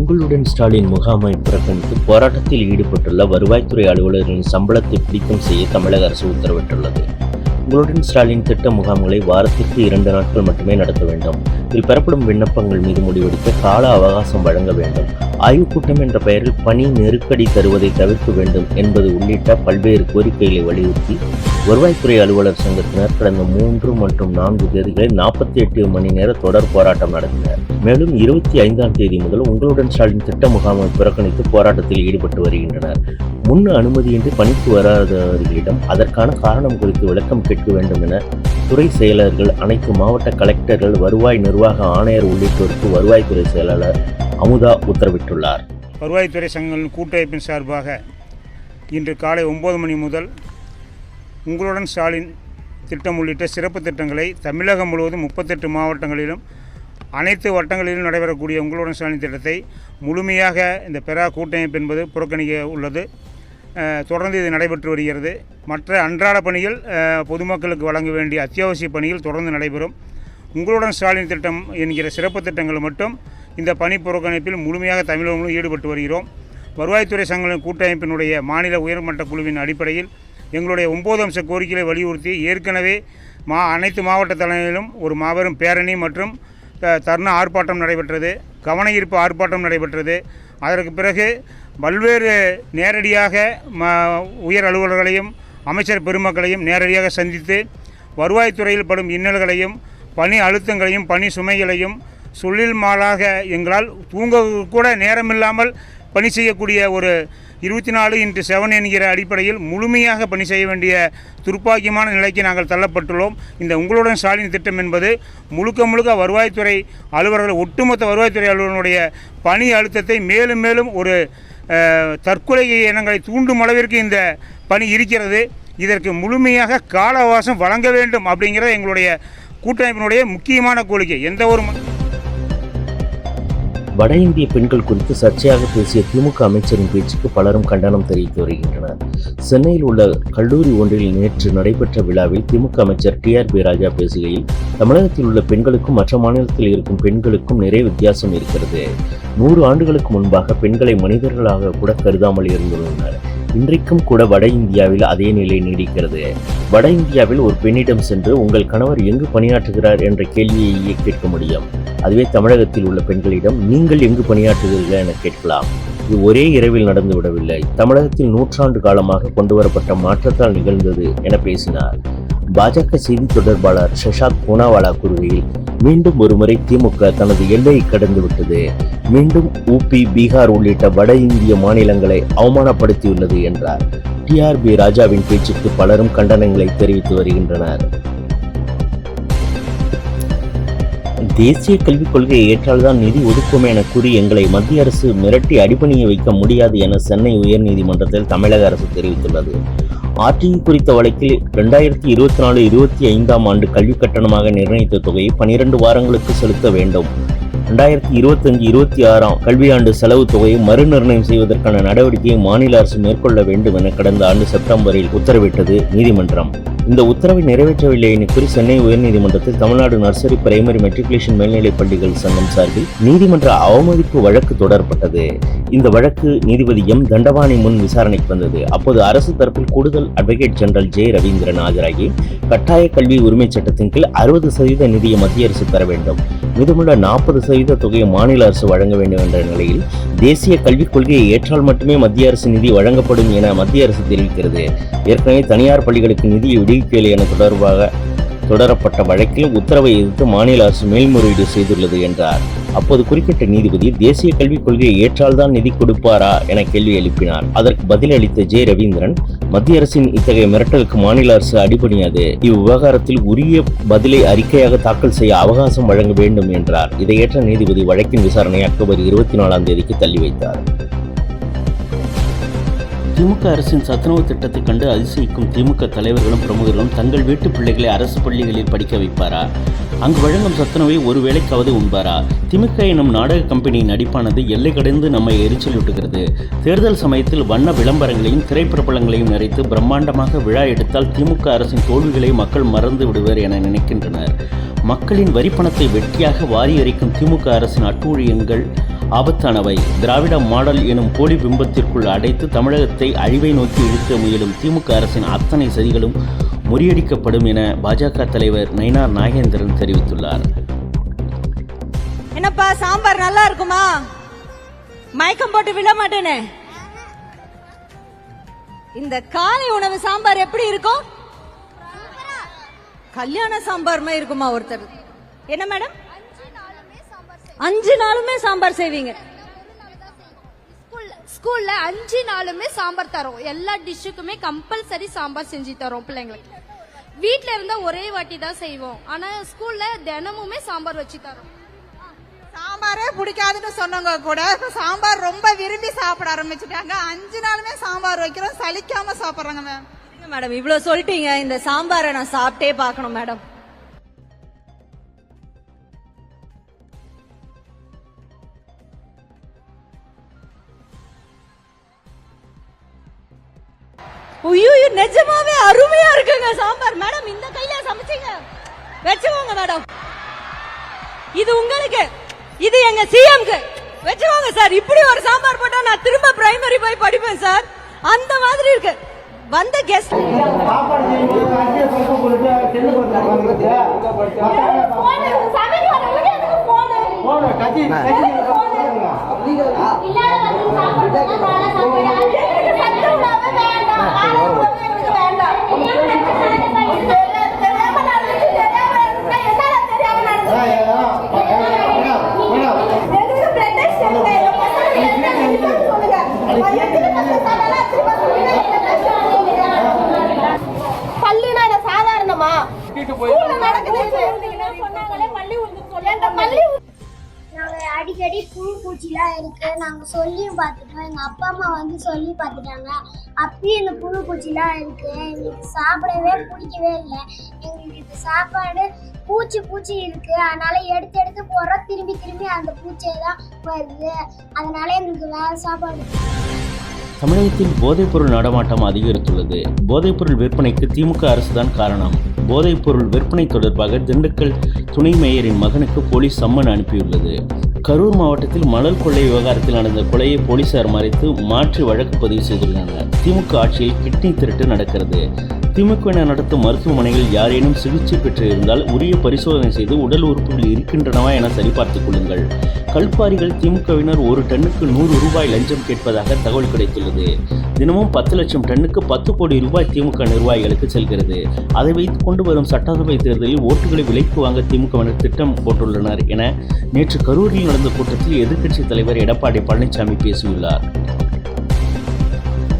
உங்களுடன் ஸ்டாலின் முகாமை புறக்கணித்து போராட்டத்தில் ஈடுபட்டுள்ள வருவாய்த்துறை அலுவலர்களின் சம்பளத்தை பிடித்தம் செய்ய தமிழக அரசு உத்தரவிட்டுள்ளது. உங்களுடன் ஸ்டாலின் திட்ட முகாம்களை வாரத்திற்கு இரண்டு நாட்கள் மட்டுமே நடத்த வேண்டும். இதில் பெறப்படும் விண்ணப்பங்கள் மீது முடிவெடுக்க கால அவகாசம் வழங்க வேண்டும். ஆய்வுக் கூட்டம் என்ற பெயரில் பணி நெருக்கடி தருவதை தவிர்க்க வேண்டும் என்பது உள்ளிட்ட பல்வேறு கோரிக்கைகளை வலியுறுத்தி வருவாய்த்துறை அலுவலர் சங்கத்தினர் கடந்த மூன்று மற்றும் நான்கு தேதிகளில் நாற்பத்தி எட்டு மணி நேர தொடர் போராட்டம் நடத்தினர். மேலும் இருபத்தி ஐந்தாம் தேதி முதல் உங்களுடன் ஸ்டாலின் திட்ட முகாமை புறக்கணித்து போராட்டத்தில் ஈடுபட்டு வருகின்றனர். முன் அனுமதியின்றி பணிக்கு வராதவர்களிடம் அதற்கான காரணம் குறித்து விளக்கம் கேட்க வேண்டும் என துறை செயலர்கள் அனைத்து மாவட்ட கலெக்டர்கள் வருவாய் நிர்வாக ஆணையர் உள்ளிட்டோருக்கு வருவாய்த்துறை செயலாளர் அமுதா உத்தரவிட்டுள்ளார். வருவாய்த்துறை சங்கங்களின் கூட்டமைப்பின் சார்பாக இன்று காலை ஒம்பது மணி முதல் உங்களுடன் ஸ்டாலின் திட்டம் உள்ளிட்ட சிறப்பு திட்டங்களை தமிழகம் முழுவதும் முப்பத்தெட்டு மாவட்டங்களிலும் அனைத்து வட்டங்களிலும் நடைபெறக்கூடிய உங்களுடன் ஸ்டாலின் திட்டத்தை முழுமையாக இந்த பெரா கூட்டமைப்பு என்பது புறக்கணிக்க உள்ளது. தொடர்ந்து இது நடைபெற்று வருகிறது. மற்ற அன்றாட பணிகள் பொதுமக்களுக்கு வழங்க வேண்டிய அத்தியாவசிய பணிகள் தொடர்ந்து நடைபெறும். உங்களுடன் ஸ்டாலின் திட்டம் என்கிற சிறப்பு திட்டங்கள் மட்டும் இந்த பணி புறக்கணிப்பில் முழுமையாக தமிழகங்களும் ஈடுபட்டு வருகிறோம். வருவாய்த்துறை சங்கங்களின் கூட்டமைப்பினுடைய மாநில உயர்மட்ட குழுவின் அடிப்படையில் எங்களுடைய ஒம்பது அம்ச கோரிக்கைகளை வலியுறுத்தி ஏற்கனவே மா அனைத்து மாவட்ட தலைமையிலும் ஒரு மாபெரும் பேரணி மற்றும் தர்ணா ஆர்ப்பாட்டம் நடைபெற்றது கவனயீர்ப்பு ஆர்ப்பாட்டம் நடைபெற்றது. அதற்கு பிறகு பல்வேறு நேரடியாக ம உயர் அலுவலர்களையும் அமைச்சர் பெருமக்களையும் நேரடியாக சந்தித்து வருவாய்த்துறையில் படும் இன்னல்களையும் பணி அழுத்தங்களையும் பணி சுமைகளையும் சொல்லில் மாலாக எங்களால் தூங்க கூட நேரமில்லாமல் பணி செய்யக்கூடிய ஒரு இருபத்தி நாலு இன்ட்டு செவன் என்கிற அடிப்படையில் முழுமையாக பணி செய்ய வேண்டிய துர்ப்பாக்கியமான நிலைக்கு நாங்கள் தள்ளப்பட்டுள்ளோம். இந்த உங்களுடன் ஸ்டாலின் திட்டம் என்பது முழுக்க முழுக்க வருவாய்த்துறை அலுவலர்கள் ஒட்டுமொத்த வருவாய்த்துறை அலுவலர்களுடைய பணி அழுத்தத்தை மேலும் மேலும் ஒரு தற்கொலை எண்ணங்களை தூண்டும் அளவிற்கு இந்த பணி இருக்கிறது. இதற்கு முழுமையாக கால அவகாசம் வழங்க வேண்டும் அப்படிங்கிற எங்களுடைய கூட்டமைப்பினுடைய முக்கியமான கோரிக்கை. எந்த ஒரு வட இந்திய பெண்கள் குறித்து சர்ச்சையாக பேசிய திமுக அமைச்சரின் பேச்சுக்கு பலரும் கண்டனம் தெரிவித்து வருகின்றனர். சென்னையில் உள்ள கல்லூரி ஒன்றில் நேற்று நடைபெற்ற விழாவில் திமுக அமைச்சர் டி ஆர் பி ராஜா பேசுகையில் தமிழகத்தில் உள்ள பெண்களுக்கும் மற்ற மாநிலத்தில் இருக்கும் பெண்களுக்கும் நிறைய வித்தியாசம் இருக்கிறது. நூறு ஆண்டுகளுக்கு முன்பாக பெண்களை மனிதர்களாக கூட கருதாமல் இருந்துள்ளனர். இன்றைக்கும் கூட வட இந்தியாவில் அதே நிலை நீடிக்கிறது. வட இந்தியாவில் ஒரு பெண்ணிடம் சென்று உங்கள் கணவர் எங்கு பணியாற்றுகிறார் என்ற கேள்வியையே கேட்க முடியும்? அதுவே தமிழகத்தில் உள்ள பெண்களிடம் நீங்கள் எங்கு பணியாற்றுகிறீர்கள் என கேட்கலாம். இது ஒரே இரவில் நடந்து விடவில்லை. தமிழகத்தில் நூற்றாண்டு காலமாக கொண்டு வரப்பட்ட மாற்றத்தால் நிகழ்ந்தது என பேசினார். பாஜக செய்தி தொடர்பாளர் சஷாத் பூனாவாலா கூறுகையில் மீண்டும் ஒருமுறை திமுக தனது எல்லையை கடந்துவிட்டது மீண்டும் உபி பீகார் உள்ளிட்ட வட இந்திய மாநிலங்களை அவமானப்படுத்தியுள்ளது என்றார். டிஆர்பி ராஜாவின் பேச்சுக்கு பலரும் கண்டனங்களை தெரிவித்து வருகின்றனர். தேசிய கல்விக் கொள்கையை ஏற்றால்தான் நிதி ஒதுக்கும் என கூறி எங்களை மத்திய அரசு மிரட்டி அடிப்பணியை வைக்க முடியாது என சென்னை உயர்நீதிமன்றத்தில் தமிழக அரசு தெரிவித்துள்ளது. ஆர்டிஇ குறித்த வழக்கில் இரண்டாயிரத்தி இருபத்தி நாலு இருபத்தி ஐந்தாம் ஆண்டு கல்விக் கட்டணமாக நிர்ணயித்த தொகையை பனிரெண்டு வாரங்களுக்கு செலுத்த வேண்டும். ரெண்டாயிரத்தி இருபத்தஞ்சு இருபத்தி ஆறாம் கல்வியாண்டு செலவு தொகையை மறுநிர்ணயம் செய்வதற்கான நடவடிக்கையை மாநில அரசு மேற்கொள்ள வேண்டும் என கடந்த ஆண்டு செப்டம்பரில் உத்தரவிட்டது நீதிமன்றம். இந்த உத்தரவை நிறைவேற்றவில்லை என கூறி சென்னை உயர்நீதிமன்றத்தில் தமிழ்நாடு நர்சரி பிரைமரி மெட்ரிகுலேஷன் மேல்நிலைப் பள்ளிகள் சங்கம் சார்பில் நீதிமன்ற அவமதிப்பு வழக்கு தொடரப்பட்டது. இந்த வழக்கு நீதிபதி எம். தண்டபாணி முன் விசாரணைக்கு வந்தது. அப்போது அரசு தரப்பில் கூடுதல் அட்வொகேட் ஜெனரல் ஜே ரவீந்திரன் ஆஜராகி கட்டாய கல்வி உரிமை சட்டத்தின் கீழ் அறுபது சதவீத நிதியை மத்திய அரசு தர வேண்டும். மீதமுள்ள நாற்பது சதவீத தொகையை மாநில அரசு வழங்க வேண்டும் என்ற நிலையில் தேசிய கல்விக் கொள்கையை ஏற்றால் மட்டுமே மத்திய அரசு நிதி வழங்கப்படும் என மத்திய அரசு தெரிவிக்கிறது. ஏற்கனவே தனியார் பள்ளிகளுக்கு நிதியை விடுவிக்கவில்லை என தொடர்பாக தொடரப்பட்ட வழக்கில் உத்தரவை எதிர்த்து மாநில அரசு மேல்முறையீடு செய்துள்ளது என்றார். அப்போது குறிப்பிட்ட நீதிபதி தேசிய கல்விக் கொள்கையை ஏற்றால்தான் நிதி கொடுப்பாரா என கேள்வி எழுப்பினார். அதற்கு பதிலளித்த ஜெய ரவீந்திரன் மத்திய அரசின் இத்தகைய மிரட்டலுக்கு மாநில அரசு அடிபணியாது. இவ்விவகாரத்தில் உரிய பதிலை அறிக்கையாக தாக்கல் செய்ய அவகாசம் வழங்க வேண்டும் என்றார். இதையேற்ற நீதிபதி வழக்கின் விசாரணை அக்டோபர் இருபத்தி நாலாம் தேதிக்கு தள்ளி வைத்தார். திமுக அரசின் சத்துணவு திட்டத்தை கண்டு அதிசயிக்கும் திமுக தலைவர்களும் பிரமுகர்களும் தங்கள் வீட்டு பிள்ளைகளை அரசு பள்ளிகளில் படிக்க வைப்பாரா? அங்கு வழங்கும் சத்துணவை ஒரு வேளைக்காவது உண்பாரா? திமுக எனும் நாடக கம்பெனியின் நடிப்பானது எல்லை கடந்து நம்மை எரிச்சலூட்டுகிறது. தேர்தல் சமயத்தில் வண்ண விளம்பரங்களையும் திரைப்பிரபலங்களையும் நிறைத்து பிரம்மாண்டமாக விழா எடுத்தால் திமுக அரசின் தோல்விகளை மக்கள் மறந்து விடுவர் என நினைக்கின்றனர். மக்களின் வரிப்பணத்தை வெட்டியாக வாரி எறிக்கும் திமுக அரசின் அட்டூழியங்கள் ஆபத்தானவை. திராவிட மாடல் எனும் போலி பிம்பத்திற்குள் அடைத்து தமிழகத்தை அழிவை நோக்கி இழுக்க முயலும் திமுக அரசின் அத்தனை சதிகளும் முறியடிக்கப்படும் என பாஜக தலைவர் நயினார் நாகேந்திரன் தெரிவித்துள்ளார். என்னப்பா சாம்பார் நல்லா இருக்குமா? மயக்கம் போட்டு விழ மாட்டேனே. இந்த காலை உணவு சாம்பார் எப்படி இருக்கும்? கல்யாண சாம்பார் மாதிரி இருக்குமா ஒருத்தர்? என்ன மேடம்? அஞ்சு நாளுமே சாம்பார் செய்வீங்க. ஸ்கூல்ல ஸ்கூல்ல அஞ்சு நாளுமே சாம்பார் தரோம். எல்லா டிஷ்ஷுக்குமே கம்பல்சரி சாம்பார் செஞ்சு தரோம் பிள்ளைங்களுக்கு. வீட்ல இருந்தா ஒரே வாட்டி தான் செய்வோம். ஆனா ஸ்கூல்ல தினமுமே சாம்பார் வச்சு தரோம். சாம்பாரே பிடிக்காதுன்னு சொன்னவங்க கூட இப்ப சாம்பார் ரொம்ப விரும்பி சாப்பிட ஆரம்பிச்சுட்டாங்க. அஞ்சு நாளுமே சாம்பார் வைக்கிறோம். சலிக்காம சாப்பிடுறாங்க மேம் மேடம் இவ்வளவு சொல்லிட்டீங்க. இந்த சாம்பாரை நான் சாப்பிட்டே பார்க்கணும் மேடம் ஐயோ நிஜமாவே அருமையா இருக்குங்க சாம்பார். மேடம் இந்த கையில சமைச்சீங்க. வச்சுக்கோங்க மேடம். இது உங்களுக்கு. இது எங்க சிஎம்க்கு வச்சுக்கோங்க சார். இப்படி ஒரு சாம்பார் போட்டா நான் திரும்ப பிரைமரி போய் படிப்பேன் சார். அந்த மாதிரி இருக்கு. வந்த கெஸ்ட் என்ன சாதாரணமா ஸ்கூல்ல நடக்குது பள்ளி நாங்கள் அடிக்கடி புழு பூச்சிலாம் இருக்கு. நாங்கள் சொல்லியும் பார்த்துட்டோம். எங்கள் அப்பா அம்மா வந்து சொல்லி பார்த்துட்டாங்க. அப்பயும் இந்த புழு பூச்சிலாம் இருக்கு. எங்களுக்கு சாப்பிடவே பிடிக்கவே இல்லை. எங்களுக்கு இந்த சாப்பாடு பூச்சி பூச்சி இருக்கு. அதனால எடுத்து எடுத்து போடுறோம் திரும்பி திரும்பி அந்த பூச்சியை தான் வருது. அதனால எங்களுக்கு வேற சாப்பாடு தமிழகத்தில் போதைப்பொருள் நடமாட்டம் அதிகரித்துள்ளது. போதைப்பொருள் விற்பனைக்கு திமுக அரசுதான் காரணம். போதைப்பொருள் விற்பனை தொடர்பாக திண்டுக்கல் துணை மேயரின் மகனுக்கு போலீஸ் சம்மன் அனுப்பியுள்ளது. கரூர் மாவட்டத்தில் மணல் கொள்ளை விவகாரத்தில் நடந்த கொலையை போலீசார் மறைத்து மாற்றி வழக்கு பதிவு செய்துள்ளனர். திமுக ஆட்சியில் கிட்னி திருட்டு நடக்கிறது. திமுகவினர் நடத்தும் மருத்துவமனையில் யாரேனும் சிகிச்சை பெற்று இருந்தால் உரிய பரிசோதனை செய்து உடல் உறுப்புகள் இருக்கின்றனவா என சரிபார்த்துக் கொள்ளுங்கள். கல்பாரிகள் திமுகவினர் ஒரு டன்னுக்கு நூறு ரூபாய் லஞ்சம் கேட்பதாக தகவல் கிடைத்துள்ளது. தினமும் பத்து லட்சம் டன்னுக்கு பத்து கோடி ரூபாய் திமுக நிர்வாகிகளுக்கு செல்கிறது. அதை வைத்துக் கொண்டு வரும் சட்டசபை தேர்தலில் ஓட்டுகளை விலைக்கு வாங்க திமுகவினர் திட்டம் போட்டுள்ளனர் என நேற்று கரூரில் நடந்த கூட்டத்தில் எதிர்க்கட்சித் தலைவர் எடப்பாடி பழனிசாமி பேசியுள்ளார்.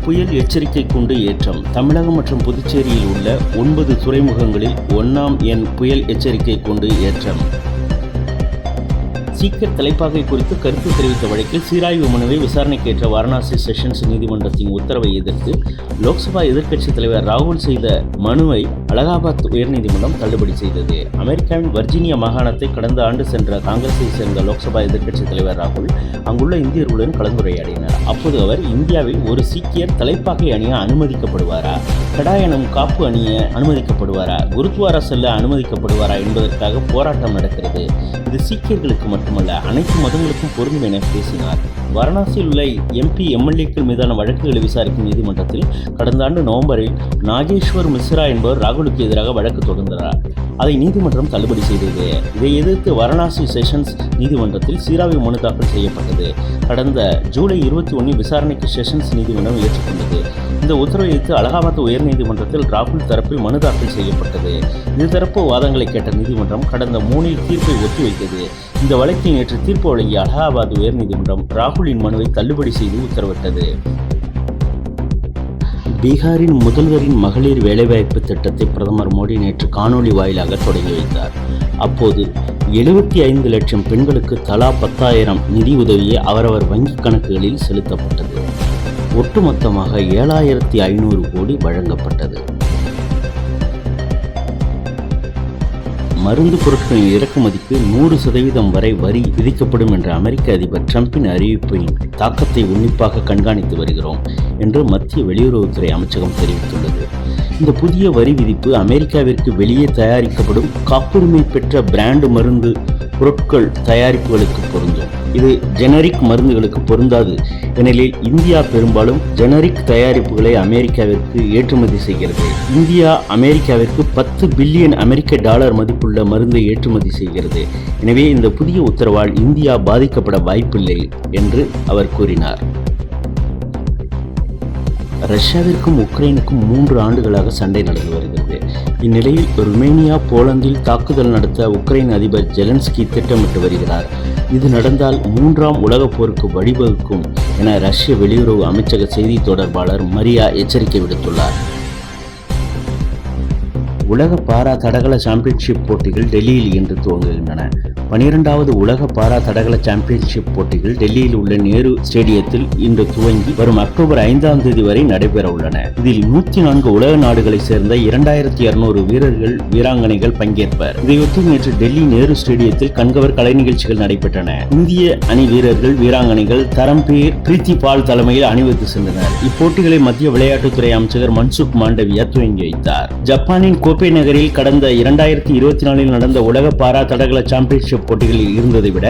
புயல் எச்சரிக்கை கூண்டு ஏற்றம் தமிழகம் மற்றும் புதுச்சேரியில் உள்ள ஒன்பது துறைமுகங்களில் ஒன்றாம் எண் புயல் எச்சரிக்கை கூண்டு ஏற்றம். சீக்கிர தலைப்பாகை குறித்து கருத்து தெரிவித்த வழக்கில் சீராய்வு மனுவை விசாரணைக்கு ஏற்ற வாரணாசி செஷன்ஸ் நீதிமன்றத்தின் உத்தரவை எதிர்த்து லோக்சபா எதிர்க்கட்சித் தலைவர் ராகுல் செய்த மனுவை அலகாபாத் உயர்நீதிமன்றம் தள்ளுபடி செய்தது. அமெரிக்காவின் வர்ஜீனியா மாகாணத்தை கடந்த ஆண்டு சென்ற காங்கிரஸை சேர்ந்த லோக்சபா எதிர்க்கட்சித் தலைவர் ராகுல் அங்குள்ள இந்தியர்களுடன் கலந்துரையாடினார். அப்போது அவர் இந்தியாவில் ஒரு சீக்கியர் தலைப்பாகை அணிய அனுமதிக்கப்படுவாரா? கடாயணம் காப்பு அணிய அனுமதிக்கப்படுவாரா? குருத்வாரா செல்ல அனுமதிக்கப்படுவாரா என்பதற்காக போராட்டம் நடக்கிறது. இது சீக்கியர்களுக்கு மட்டுமல்ல அனைத்து மதங்களுக்கும் பொருந்தும் என பேசினார். வாரணாசியில் உள்ள எம்பி எம்எல்ஏக்கள் மீதான வழக்குகளை விசாரிக்கும் நீதிமன்றத்தில் கடந்த ஆண்டு நவம்பரில் நாகேஸ்வர் மிஸ்ரா என்பவர் ராகுலுக்கு எதிராக வழக்கு தொடர்ந்தார். அதை நீதிமன்றம் தள்ளுபடி செய்தது. இதை எதிர்த்து வாரணாசி செஷன்ஸ் நீதிமன்றத்தில் சீராவி மனு தாக்கல் செய்யப்பட்டது. கடந்த ஜூலை இருபத்தி இருபத்தி ஒன்றில் விசாரணைக்கு செஷன்ஸ் நீதிமன்றம் ஏற்றுக்கொண்டது. இந்த உத்தரவை எதிர்த்து அலகாபாத் உயர்நீதிமன்றத்தில் ராகுல் தரப்பில் மனு தாக்கல் செய்யப்பட்டது. இருதரப்பு வாதங்களை கேட்ட நீதிமன்றம் கடந்த மூணில் தீர்ப்பை ஒத்திவைத்தது இந்த வழக்கில் நேற்று தீர்ப்பு வழங்கிய அலகாபாத் உயர்நீதிமன்றம் ராகுலின் மனுவை தள்ளுபடி செய்து உத்தரவிட்டது. பீகாரின் முதல்வரின் மகளிர் வேலைவாய்ப்பு திட்டத்தை பிரதமர் மோடி நேற்று காணொலி வாயிலாக தொடங்கி வைத்தார். அப்போது எழுபத்தி ஐந்து லட்சம் பெண்களுக்கு தலா பத்தாயிரம் நிதி உதவியை அவரவர் வங்கிக் கணக்குகளில் செலுத்தப்பட்டது. ஒட்டுமொத்தமாக ஏழாயிரத்தி ஐநூறு கோடி வழங்கப்பட்டது. மருந்து பொருட்களின் இறக்குமதிக்கு நூறு சதவீதம் வரை வரி விதிக்கப்படும் என்ற அமெரிக்க அதிபர் டிரம்பின் அறிவிப்பின் தாக்கத்தை உன்னிப்பாக கண்காணித்து வருகிறோம் என்று மத்திய வெளியுறவுத்துறை அமைச்சகம் தெரிவித்துள்ளது. இந்த புதிய வரி விதிப்பு அமெரிக்காவிற்கு வெளியே தயாரிக்கப்படும் காப்புரிமை பெற்ற பிராண்டு மருந்து பொருட்கள் தயாரிப்புகளுக்கு பொருந்தும். இது ஜெனரிக் மருந்துகளுக்கு பொருந்தாது. ஏனெனில் இந்தியா பெரும்பாலும் ஜெனரிக் தயாரிப்புகளை அமெரிக்காவிற்கு ஏற்றுமதி செய்கிறது. இந்தியா அமெரிக்காவிற்கு பத்து பில்லியன் அமெரிக்க டாலர் மதிப்புள்ள மருந்தை ஏற்றுமதி செய்கிறது. எனவே இந்த புதிய உத்தரவால் இந்தியா பாதிக்கப்பட வாய்ப்பில்லை என்று அவர் கூறினார். ரஷ்யாவிற்கும் உக்ரைனுக்கும் மூன்று ஆண்டுகளாக சண்டை நடந்து வருகிறது. இந்நிலையில் ருமேனியா போலந்தில் தாக்குதல் நடத்த உக்ரைன் அதிபர் ஜெலன்ஸ்கி திட்டமிட்டு வருகிறார். இது நடந்தால் மூன்றாம் உலகப் போருக்கு வழிவகுக்கும் என ரஷ்ய வெளியுறவு அமைச்சக செய்தி தொடர்பாளர் மரியா எச்சரிக்கை விடுத்துள்ளார். உலக பாரா தடகள சாம்பியன்ஷிப் போட்டிகள் டெல்லியில் இன்று துவங்குகின்றன. பனிரெண்டாவது உலக பாரா தடகள சாம்பியன்ஷிப் போட்டிகள் டெல்லியில் உள்ள நேரு ஸ்டேடியத்தில் இன்று துவங்கி வரும் அக்டோபர் ஐந்தாம் தேதி வரை நடைபெற உள்ளன. இதில் நூத்தி நான்கு உலக நாடுகளைச் சேர்ந்த இரண்டாயிரத்தி இருநூறு வீரர்கள் வீராங்கனைகள் பங்கேற்பர். இதையொட்டி நேற்று டெல்லி நேரு ஸ்டேடியத்தில் கண்கவர் கலை நிகழ்ச்சிகள் நடைபெற்றன. இந்திய அணி வீரர்கள் வீராங்கனைகள் தரம்பீர் பிரீத்தி பால் தலைமையில் அணிவகுத்து சென்றனர். இப்போட்டிகளை மத்திய விளையாட்டுத்துறை அமைச்சர் மன்சுக் மாண்டவியா துவங்கி வைத்தார். ஜப்பானின் கோப்பை நகரில் கடந்த இரண்டாயிரத்தி இருபத்தி நாலில் நடந்த உலக பாரா தடகள சாம்பியன்ஷிப் போட்டிகளில் இருந்ததை விட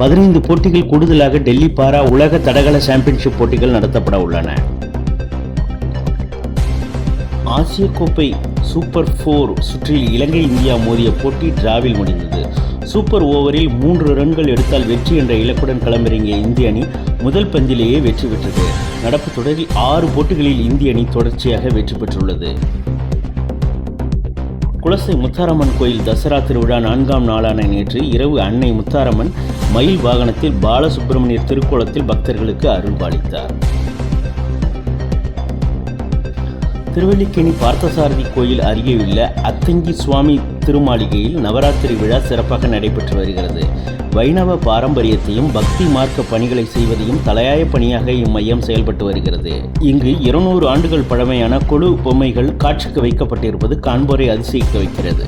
பதினைந்து போட்டிகள் கூடுதலாக டெல்லி பாரா உலக தடகள சாம்பியன்ஷிப் போட்டிகள் நடத்தப்பட உள்ளன. ஆசிய கோப்பை சூப்பர் ஃபோர் சுற்றில் இலங்கை இந்தியா மோதிய போட்டி டிராவில் முடிந்தது. சூப்பர் ஓவரில் மூன்று ரன்கள் எடுத்தால் வெற்றி என்ற இலக்குடன் களமிறங்கிய இந்திய அணி முதல் பந்திலேயே வெற்றி பெற்றது. நடப்பு தொடரில் ஆறு போட்டிகளில் இந்திய அணி தொடர்ச்சியாக வெற்றி பெற்றுள்ளது. குலசை முத்தாரம்மன் கோயில் தசரா திருவிழா நான்காம் நாளான நேற்று இரவு அன்னை முத்தாரம்மன் மயில் வாகனத்தில் பாலசுப்பிரமணியர் திருக்கோலத்தில் பக்தர்களுக்கு அருள்பாலித்தார் திருவல்லிக்கேணி பார்த்தசாரதி கோயில் அருகேயுள்ள அத்தங்கி சுவாமி திருமாளிகையில் நவராத்திரி விழா சிறப்பாக நடைபெற்று வருகிறது. வைணவ பாரம்பரியத்தையும் பக்தி மார்க்க பணிகளை செய்வதையும் தலையாய பணியாக இம்மையம் செயல்பட்டு வருகிறது. இங்கு இருநூறு ஆண்டுகள் பழமையான கொழு பொம்மைகள் காட்சிக்கு வைக்கப்பட்டிருப்பது காண்போரை அதிசயிக்க வைக்கிறது.